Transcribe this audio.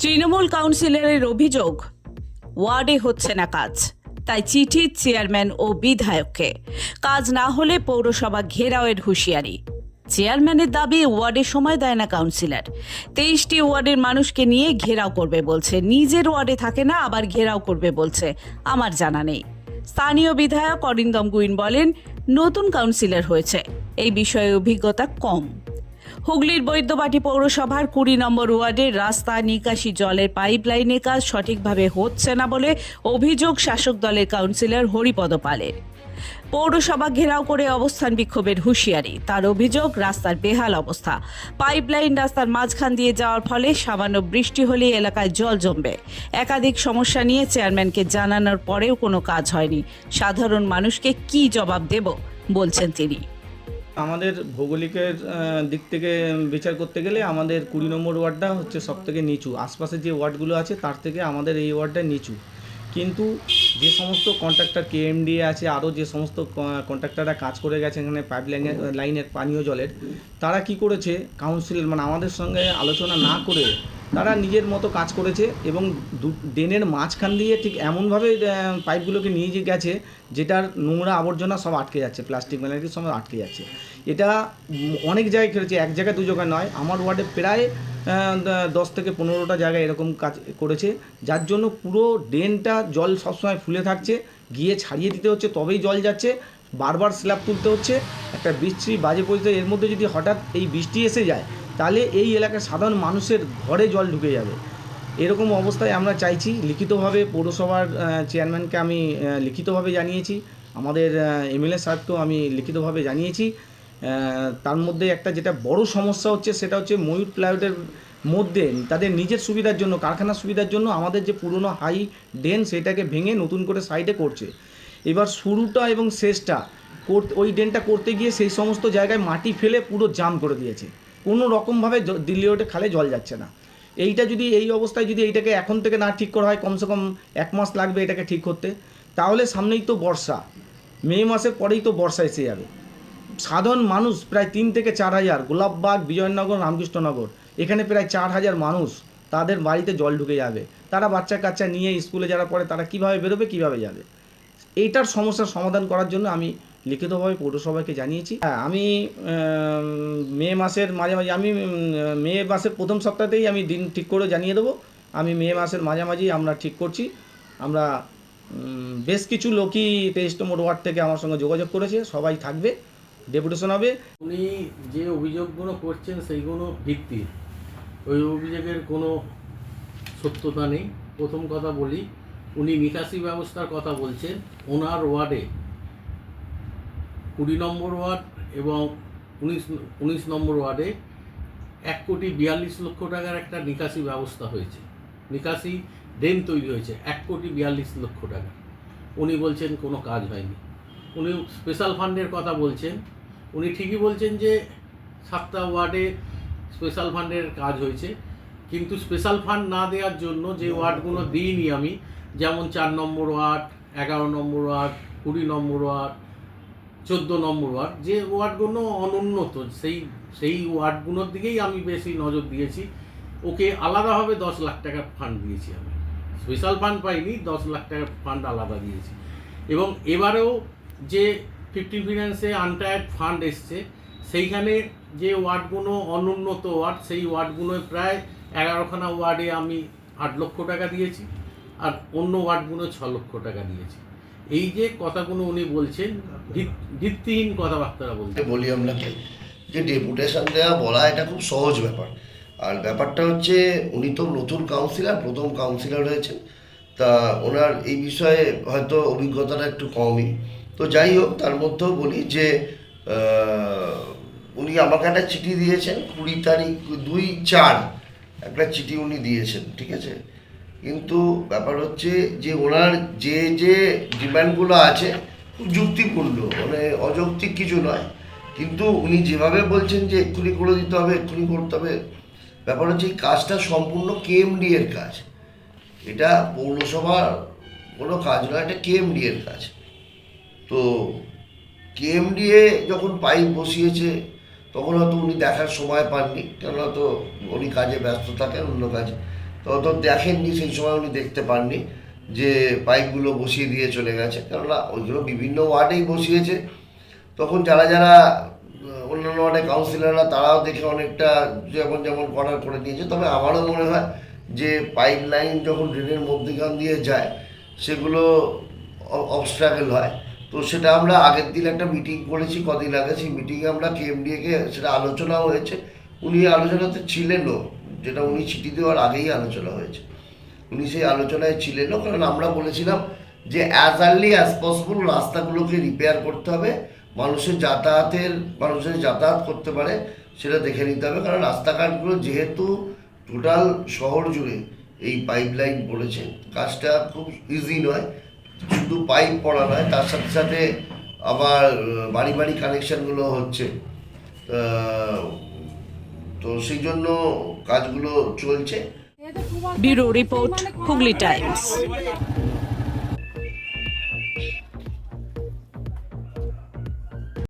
তৃণমূল কাউন্সিলরের অভিযোগ, ওয়ার্ডে হচ্ছে না কাজ, তাই চিঠি চেয়ারম্যান ও বিধায়ককে। কাজ না হলে পৌরসভা ঘেরাওয়ের হুঁশিয়ারি। চেয়ারম্যানের দাবি, ওয়ার্ডে সময় দেয় না কাউন্সিলর। তেইশটি ওয়ার্ডের মানুষকে নিয়ে ঘেরাও করবে বলছে। নিজের ওয়ার্ডে থাকে না, আবার ঘেরাও করবে বলছে। আমার জানা নেই। স্থানীয় বিধায়ক অরিন্দম গুইন বলেন, নতুন কাউন্সিলর হয়েছে। এই বিষয়ে অভিজ্ঞতা কম। হুগলির বৈদ্যবাটি পৌরসভার কুড়ি নম্বর ওয়ার্ডের রাস্তা নিকাশি জলের পাইপলাইনের কাজ সঠিকভাবে হচ্ছে না বলে অভিযোগ শাসক দলের কাউন্সিলর হরিপদ পালের। পৌরসভা ঘেরাও করে অবস্থান বিক্ষোভের হুঁশিয়ারি, তার অভিযোগ রাস্তার বেহাল অবস্থা। পাইপলাইন রাস্তার মাঝখান দিয়ে যাওয়ার ফলে সামান্য বৃষ্টি হলেই এলাকায় জল জমবে। একাধিক সমস্যা নিয়ে চেয়ারম্যানকে জানানোর পরেও কোনো কাজ হয়নি। সাধারণ মানুষকে কি জবাব দেব, বলছেন তিনি। আমাদের ভৌগোলিকের দিক থেকে বিচার করতে গেলে আমাদের কুড়ি নম্বর ওয়ার্ডটা হচ্ছে সব থেকে নিচু। আশপাশে যে ওয়ার্ডগুলো আছে তার থেকে আমাদের এই ওয়ার্ডটা নিচু। কিন্তু যে সমস্ত কন্ট্রাক্টর কেএমডি আছে, আরও যে সমস্ত কন্ট্রাক্টররা কাজ করে গেছে এখানে পাইপ লাইনের লাইনের পানীয় জলের, তারা কি করেছে? কাউন্সিলর মানে আমাদের সঙ্গে আলোচনা না করে তারা নিজের মতো কাজ করেছে এবং ড্রেনের মাঝখান দিয়ে ঠিক এমনভাবে পাইপগুলোকে নিয়ে যে গেছে, যেটার নোংরা আবর্জনা সব আটকে যাচ্ছে, প্লাস্টিক ম্যালারি সব আটকে যাচ্ছে। এটা অনেক জায়গায় করেছে, এক জায়গায়, দু জায়গায় নয়, আমার ওয়ার্ডে প্রায় দশ থেকে পনেরোটা জায়গায় এরকম কাজ করেছে, যার জন্য পুরো ড্রেনটা জল সবসময় ফুলে থাকছে, গিয়ে ছাড়িয়ে দিতে হচ্ছে, তবেই জল যাচ্ছে, বারবার স্ল্যাব তুলতে হচ্ছে, একটা বৃষ্টি বাজে পরিস্থিতি এর মধ্যে যদি হঠাৎ এই বৃষ্টি এসে যায় তাহলে এই এলাকার সাধারণ মানুষের ঘরে জল ঢুকে যাবে। এরকম অবস্থায় আমরা চাইছি, লিখিতভাবে পৌরসভার চেয়ারম্যানকে আমি লিখিতভাবে জানিয়েছি, আমাদের এমএলএ সাহেবকেও আমি লিখিতভাবে জানিয়েছি। তার মধ্যে একটা যেটা বড় সমস্যা হচ্ছে, সেটা হচ্ছে ময়ূর প্লাইউডের মধ্যে তাদের নিজের সুবিধার জন্য, কারখানার সুবিধার জন্য আমাদের যে পুরনো হাই ডেন সেটাকে ভেঙে নতুন করে সাইডে করছে। এবার শুরুটা এবং শেষটা ওই ড্রেনটা করতে গিয়ে সেই সমস্ত জায়গায় মাটি ফেলে পুরো জাম করে দিয়েছে। কোনো রকমভাবে দিল্লি রোডে খালে জল যাচ্ছে না। এইটা যদি এই অবস্থায় যদি এইটাকে এখন থেকে না ঠিক করা হয়, কমসে কম এক মাস লাগবে এটাকে ঠিক করতে। তাহলে সামনেই তো বর্ষা। মে মাসের পরেই তো বর্ষা এসে যাবে। সাধারণ মানুষ প্রায় তিন থেকে চার হাজার, গোলাপবাগ, বিজয়নগর, রামকৃষ্ণনগর, এখানে প্রায় চার হাজার মানুষ তাদের বাড়িতে জল ঢুকে যাবে। তারা বাচ্চা কাচ্চা নিয়ে স্কুলে যারা পড়ে তারা কীভাবে বেরোবে, কীভাবে যাবে? এইটার সমস্যার সমাধান করার জন্য আমি লিখিতভাবে পৌরসভাকে জানিয়েছি। হ্যাঁ আমি মে মাসের মাঝামাঝি, আমি মে মাসের প্রথম সপ্তাহতেই আমি দিন ঠিক করে জানিয়ে দেবো। আমি মে মাসের মাঝামাঝি আমরা ঠিক করছি। আমরা বেশ কিছু লোকই তেইশ নম্বর ওয়ার্ড থেকে আমার সঙ্গে যোগাযোগ করেছে। সবাই থাকবে, ডেপুটেশন হবে। উনি যে অভিযোগগুলো করছেন সেইগুলো ভিত্তি। ওই অভিযোগের কোনো সত্যতা নেই। প্রথম কথা বলি, উনি নিকাশি ব্যবস্থার কথা বলছেন। ওনার ওয়ার্ডে কুড়ি নম্বর ওয়ার্ড এবং উনিশ উনিশ নম্বর ওয়ার্ডে এক কোটি বিয়াল্লিশ লক্ষ টাকার একটা নিকাশি ব্যবস্থা হয়েছে। নিকাশি ড্রেন তৈরি হয়েছে, এক কোটি বিয়াল্লিশ লক্ষ টাকা। উনি বলছেন কোনো কাজ হয়নি। উনি স্পেশাল ফান্ডের কথা বলছেন। উনি ঠিকই বলছেন যে সাতটা ওয়ার্ডে স্পেশাল ফান্ডের কাজ হয়েছে। কিন্তু স্পেশাল ফান্ড না দেওয়ার জন্য যে ওয়ার্ডগুলো দিইনি আমি, যেমন চার নম্বর ওয়ার্ড, এগারো নম্বর ওয়ার্ড, কুড়ি নম্বর ওয়ার্ড চোদ্দ নম্বর ওয়ার্ড। যে ওয়ার্ডগুলো অনুন্নত, সেই সেই ওয়ার্ডগুলোর দিকেই আমি বেশি নজর দিয়েছি। ওকে আলাদাভাবে দশ লাখ টাকার ফান্ড দিয়েছি আমি। স্পেশাল ফান্ড পাইনি, দশ লাখ টাকার ফান্ড আলাদা দিয়েছি। এবং এবারেও যে ফিফটিন ফিনান্সে আনটায়ার্ড ফান্ড এসছে, সেইখানে যে ওয়ার্ডগুলো অনুন্নত ওয়ার্ড, সেই ওয়ার্ডগুলোয় প্রায় এগারোখানা ওয়ার্ডে আমি আট লক্ষ টাকা দিয়েছি। আর অন্য ওয়ার্ডগুলো ছ লক্ষ টাকা দিয়েছি। এই যে কথাগুলো উনি বলছেন, ভিত- ভিত্তিহীন কথাবার্তা বলছেন। বলি আপনাকে যে ডেপুটেশন দেওয়া বলা এটা খুব সহজ ব্যাপার। আর ব্যাপারটা হচ্ছে, উনি তো নতুন কাউন্সিলর, প্রথম কাউন্সিলর হয়েছেন। তা ওনার এই বিষয়ে হয়তো অভিজ্ঞতাটা একটু কমই। তো যাই হোক, তার মধ্যেও বলি যে উনি আমাকে একটা চিঠি দিয়েছেন কুড়ি তারিখ, দুই চার, একটা চিঠি উনি দিয়েছেন, ঠিক আছে? কিন্তু ব্যাপার হচ্ছে যে ওনার যে যে ডিমান্ডগুলো আছে, খুব যুক্তিপূর্ণ মানে অযৌক্তিক কিছু নয়। কিন্তু উনি যেভাবে বলছেন যে এক্ষুনি করে দিতে হবে, এক্ষুনি করতে হবে, ব্যাপার হচ্ছে এই কাজটা সম্পূর্ণ কেএমডি এর কাজ। এটা পৌরসভার কোনো কাজ নয়, এটা কেএমডি এর কাজ। তো কেএমডিএ যখন পাইপ বসিয়েছে, তখন হয়তো উনি দেখার সময় পাননি, কেননা তো উনি কাজে ব্যস্ত থাকেন, অন্য কাজে। তো তো দেখেননি, সেই সময় উনি দেখতে পাননি যে পাইপগুলো বসিয়ে দিয়ে চলে গেছে। কেননা ওইগুলো বিভিন্ন ওয়ার্ডেই বসিয়েছে। তখন যারা যারা অন্যান্য ওয়ার্ডে কাউন্সিলররা, তারাও দেখে অনেকটা যেমন যেমন করার করে নিয়েছে তবে আমারও মনে হয় যে পাইপ লাইন যখন ড্রেনের মধ্যেখান দিয়ে যায়, সেগুলো অবস্ট্রাগল হয়। তো সেটা আমরা আগের দিন একটা মিটিং করেছি, কদিন আগে। সেই মিটিংয়ে আমরা কেএমডিএকে সেটা আলোচনা হয়েছে। উনি আলোচনাতে ছিলেনও। যেটা উনি চিঠি দেওয়ার আগেই আলোচনা হয়েছে। উনি সেই আলোচনায় ছিলেনও কারণ আমরা বলেছিলাম যে অ্যাজ আর্লি অ্যাজ পসিবল রাস্তাগুলোকে রিপেয়ার করতে হবে, মানুষের যাতায়াতের, মানুষের যাতায়াত করতে পারে, সেটা দেখে নিতে হবে, কারণ রাস্তাঘাটগুলো যেহেতু টোটাল শহর জুড়ে এই পাইপ লাইন পড়েছে কাজটা খুব ইজি নয়, শুধু পাইপ পড়া নয়, তার সাথে সাথে আবার বাড়ি বাড়ি কানেকশনগুলো হচ্ছে তো সেই জন্য কাজগুলো চলছে। Bureau report Hooghly Times.